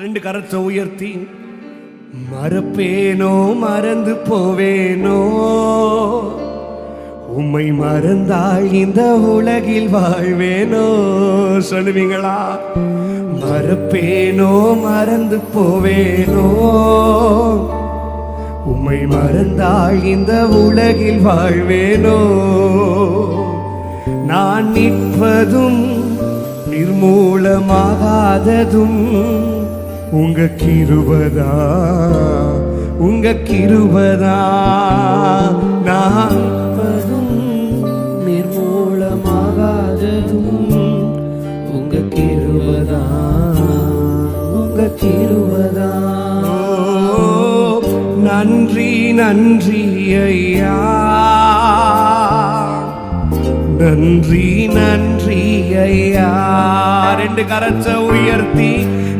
ரெண்டு கரத்தை உயர்த்தி மறப்பேனோ மறந்து போவேனோ? உம்மை மறந்தால் இந்த உலகில் வாழ்வேனோ? சொல்லுவீங்களா? மறப்பேனோ மறந்து போவேனோ? உம்மை மறந்தால் இந்த உலகில் வாழ்வேனோ? நான் நிற்பதும் நிர்மூலமாகாததும் உங்க கிருபதா உங்க கிருபதா நான் நிர்மூலமாகாததும் உங்க கிருபதா உங்க கிருபதா நன்றி நன்றி ஐயா. நன்றி நன்றி ஐயா. ரெண்டு கரச்ச உயர்த்தி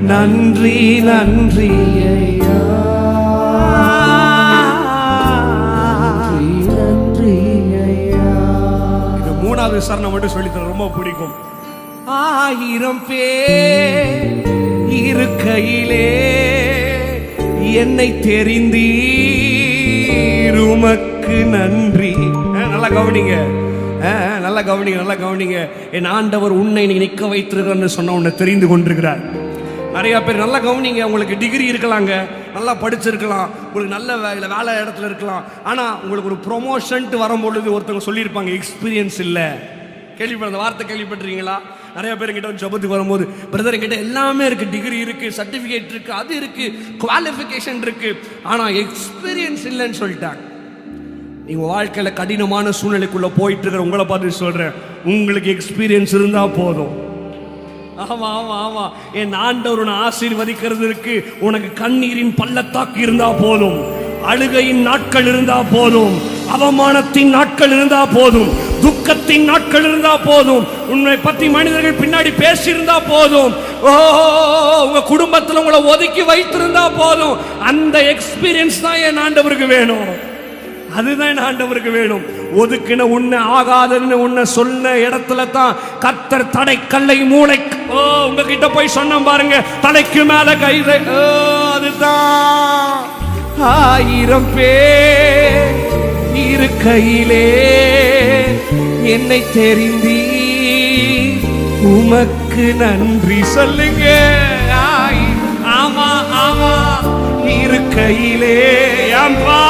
நன்றி நன்றி ஐயா. நன்றி ஐயா. இது மூணாவது சரணம் மட்டும் சொல்லித்தர ரொம்ப பிடிக்கும். ஆயிரம் பேர் இருக்கையிலே என்னை தெரிந்தீர். உமக்கு நன்றி. நல்லா கவனிங்க. நல்லா கவனிங்க நல்லா கவனிங்க. என் ஆண்டவர் உன்னை நீ நிற்க வைத்திருக்கிறன்னு சொன்ன உன்னை தெரிந்து கொண்டிருக்கிறார். நிறைய பேர் நல்லா கவனிங்க உங்களுக்கு டிகிரி இருக்கலாங்க. நல்லா படிச்சிருக்கலாம். உங்களுக்கு நல்ல வேலை வேலை இடத்துல இருக்கலாம். ஆனால் உங்களுக்கு ஒரு ப்ரொமோஷன்ட்டு வரும்பொழுது ஒருத்தவங்க சொல்லியிருப்பாங்க எக்ஸ்பீரியன்ஸ் இல்லை. கேள்விப்பட்ட அந்த வார்த்தை கேள்விப்பட்டிருக்கீங்களா? நிறைய பேர் கிட்ட வந்து ஜபத்துக்கு வரும்போது பிரதர் கிட்ட எல்லாமே இருக்கு. டிகிரி இருக்கு சர்டிஃபிகேட் இருக்கு அது இருக்கு குவாலிஃபிகேஷன் இருக்கு. ஆனால் எக்ஸ்பீரியன்ஸ் இல்லைன்னு சொல்லிட்டாங்க. நீங்கள் வாழ்க்கையில் கடினமான சூழ்நிலைக்குள்ளே போயிட்டு இருக்கிற உங்களை பார்த்து சொல்கிறேன் உங்களுக்கு எக்ஸ்பீரியன்ஸ் இருந்தால் போதும். ஆமா ஆமா ஆமா. என் ஆண்டவர் ஆசீர்வதிக்கிறதுக்கு உனக்கு கண்ணீரின் பள்ளத்தாக்கு இருந்தா போதும். அழுகையின் நாட்கள் இருந்தா போதும். அவமானத்தின் நாட்கள் இருந்தா போதும். துக்கத்தின் நாட்கள் இருந்தா போதும். உன்னை பத்தி மனிதர்கள் பின்னாடி பேசியிருந்தா போதும். ஓ உங்க குடும்பத்தில் உங்களை ஒதுக்கி வைத்திருந்தா போதும். அந்த எக்ஸ்பீரியன்ஸ் தான் என் ஆண்டவருக்கு வேணும். அதுதான் ஆண்டவருக்கு வேணும். ஒதுக்கின உன்னை ஆகாதுன்னு உன்னை சொன்ன இடத்துல தான் கத்தர் தடை கல்லை மூளை ஓ உங்ககிட்ட போய் சொன்ன பாருங்க. தலைக்கு மேல கைதை அதுதான். ஆயிரம் பேர் கையிலே என்னை தெரிந்தி உமக்கு நன்றி சொல்லுங்க. ஆய், ஆமா இரு கையிலே ஏன்பா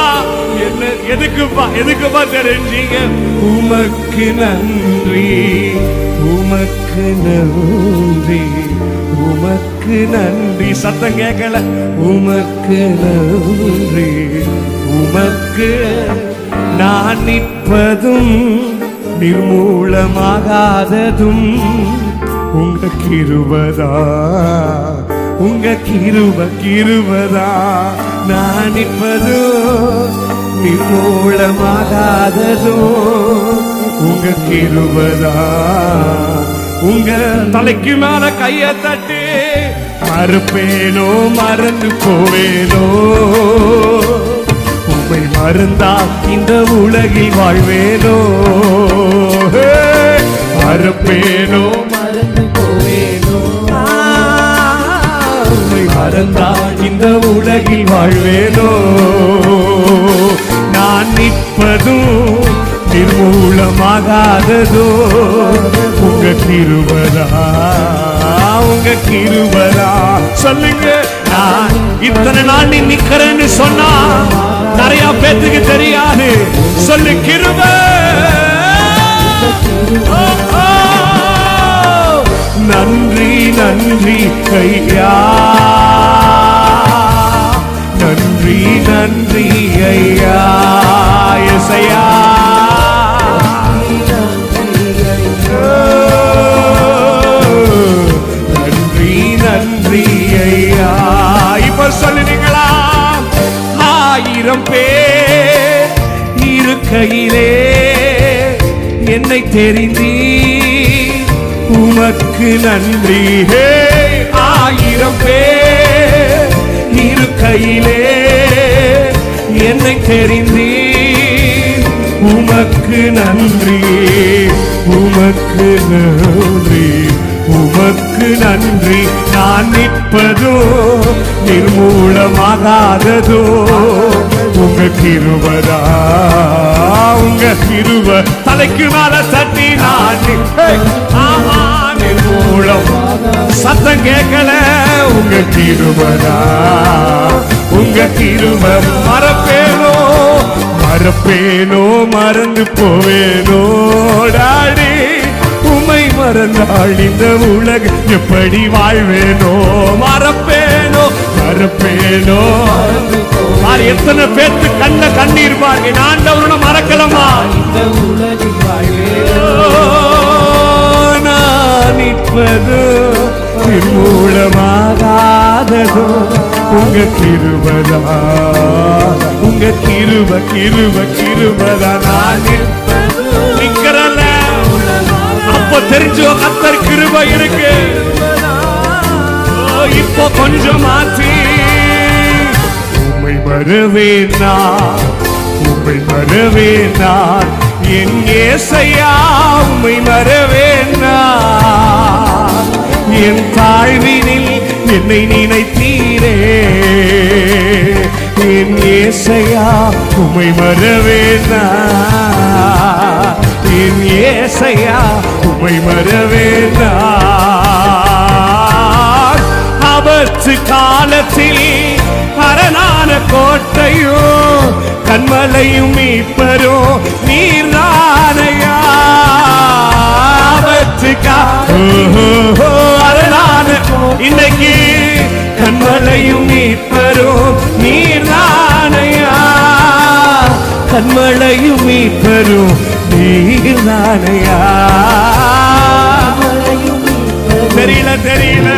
என்ன எதுக்குப்பா எதுக்குப்பா தெரிஞ்சீங்க. உமக்கு நன்றி உமக்கு நன்றி உமக்கு நன்றி. சத்தம் கேட்கல. உமக்கு நன்றி உமக்கு. நான் நிற்பதும் நிர்மூலமாகாததும் உங்க கிருபதா உங்க கிருப கிருபதா. நான் நிற்பதோ நிர்மூலமாகாததோ உங்க கிருபதா? உங்க தலைக்கு மேல கைய தட்டு மறுப்பேனோ மறந்து போவேனோ? உம்மை மறந்தா இந்த உலகில் வாழ்வேனோ? மறுப்பேனோ மறந்து போவேனோ? உம்மை மறந்தா இந்த உலகில் வாழ்வேனோ? நிற்பதும் நிர்மூலமாகாததோ உங்க கிருபதா உங்க கிருபதா சொல்லுங்க நான் இத்தனை நாள் நீ நிக்கிறேன்னு சொன்னா நிறைய பேத்துக்கு தெரியாது. சொல்லு கிருப நன்றி நன்றி கையா நன்றி நன்றி ஐயா எசையா நன்றி நன்றி ஐயா. இப்ப சொல்லுனீங்களா ஆயிரம் பேர் இருக்கையிலே என்னை தெரிந்தீ உமக்கு நன்றி. ஆயிரம் பேர் இருக்கையிலே என்னை தெரிந்தீர். உமக்கு நன்றி உமக்கு நன்றி உமக்கு உமக்கு நன்றி. நான் நிற்பதோ நிர்மூலமாகாததோ உங்க கிருபதா உங்க சிறுவ தலைக்கு மேல தட்டி நாட்டி. ஆமா நிர்மூலம். சத்தம் கேட்கல உங்க கிருபதா உங்க திரும மறப்பேனோ? மறப்பேனோ மறந்து போவேனோ? டாடி உமை மறந்தாள் இந்த உலக எப்படி வாழ்வேனோ? மறப்பே மறப்பேனோ பாரு, எத்தனை பேத்து கண்ட கண்ணீர் பாருங்க. நான் ஆண்டவரை மறக்கலமா இந்த உலகில் வாழ்வே நான் நிற்பது நிர்மூலமாகாததோ உங்க கிருபதா? உங்க கிருப கிருப கிருபதா? நான் நிற்பது நிக்கிறல அப்ப தெரிஞ்சோ கத்தர் கிருப இருக்கு. இப்போ கொஞ்சம் மாற்றி. உம்மை வருவேன் நான் உம்மை வருவேன் நான் என் ஏசையா உம்மை மறவேனா என் தாழ்வினில் என்னை நினைத்தீரே. என் ஏசையா உம்மை மறவேனா என் ஏசையா உம்மை மறவேனா ஆபத்து காலத்தில் அரணான கோட்டையோ கண்மலையும் மீட்பரோ நீர்தானையா ஆபத்து அரணான இன்னைக்கு கண்மலையும் மீட்பரோ நீர்தானையா கண்மலையும் மீட்பரும் நீர்தானையா தெரியல தெரியல.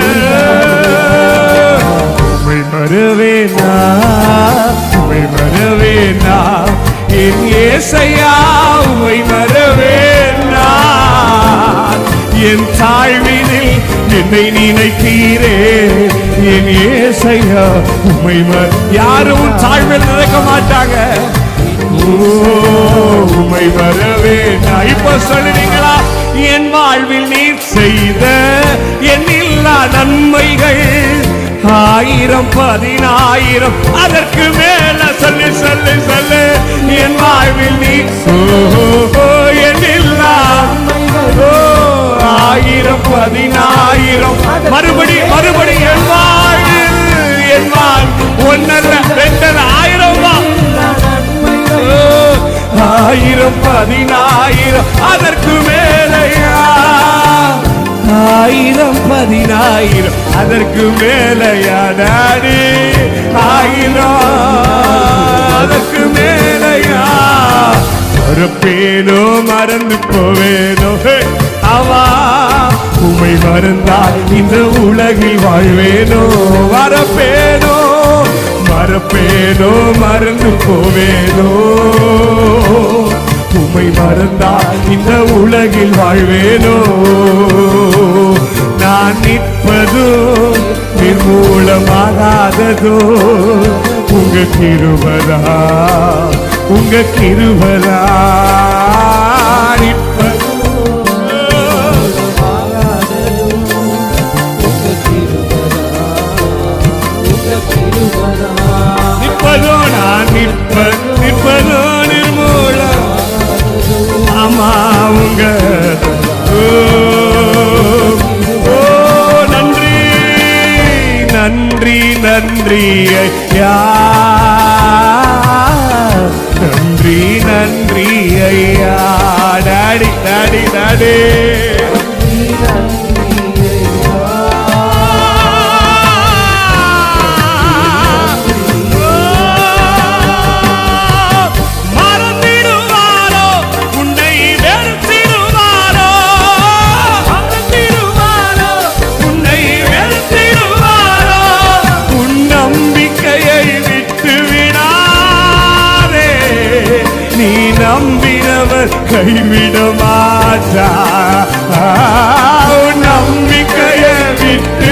வருவேனா? உமை வருவேனா? என் ஏசையா உமை வருவேனா? என் தாழ்வினில் என்னை நினைத்தீரே என் ஏசையா உமை யாரும் உன் தாழ்வில் நினைக்க மாட்டாங்க. ஓ, உம்மை வரவே நான் இப்ப சொல்லுவீங்களா? என் வாழ்வில் நீர் செய்த என் இல்லா நன்மைகள் ஆயிரம் பதினாயிரம் அதற்கு மேல சொல்லு சொல்லு சொல்லு. என் வாழ்வில் நீ ஓ, ஆயிரம் பதினாயிரம். மறுபடி மறுபடி என் வாழ்வில் என் வாழ் ஒன்னல்ல ரெண்டல்ல ஆயிரம் ஆயிரம் பதினாயிரம் அதற்கு பதினாயிரம் அதற்கு மேலையாடி ஆயிரம் அதற்கு மேலையா. மறப்பேனோ மறந்து போவேனோ. அவா உமை மறந்தால் இந்த உலகில் வாழ்வேனோ. வரப்பேனோ மறப்பேனோ மறந்து போவேனோ. உமை மறந்தால் இந்த உலகில் வாழ்வேனோ. நிர்மூலமாகாததோ உங்க கிருபதா உங்க கிருபதா நன்றி ஐயா நன்றி நன்றி ஐயா டாடி டாடி டாடி மறந்திடுவாரோ கைவிட மாட்டா உன் விட்டு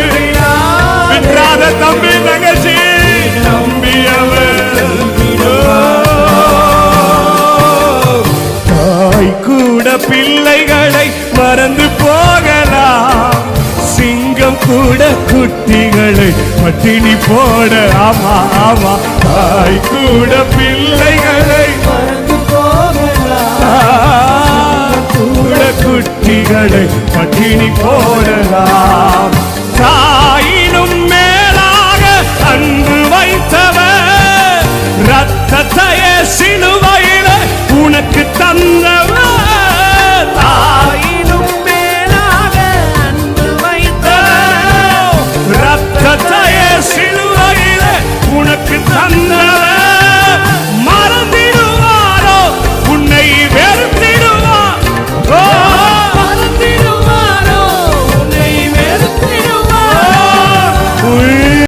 விட்டுறாத தம்பி தங்கச்சி. நம்பியவர் தாய் கூட பிள்ளைகளை மறந்து போகலாம். சிங்க குட்டிகளை பட்டினி போட ஆமா ஆமா. தாய் கூட பிள்ளைகளை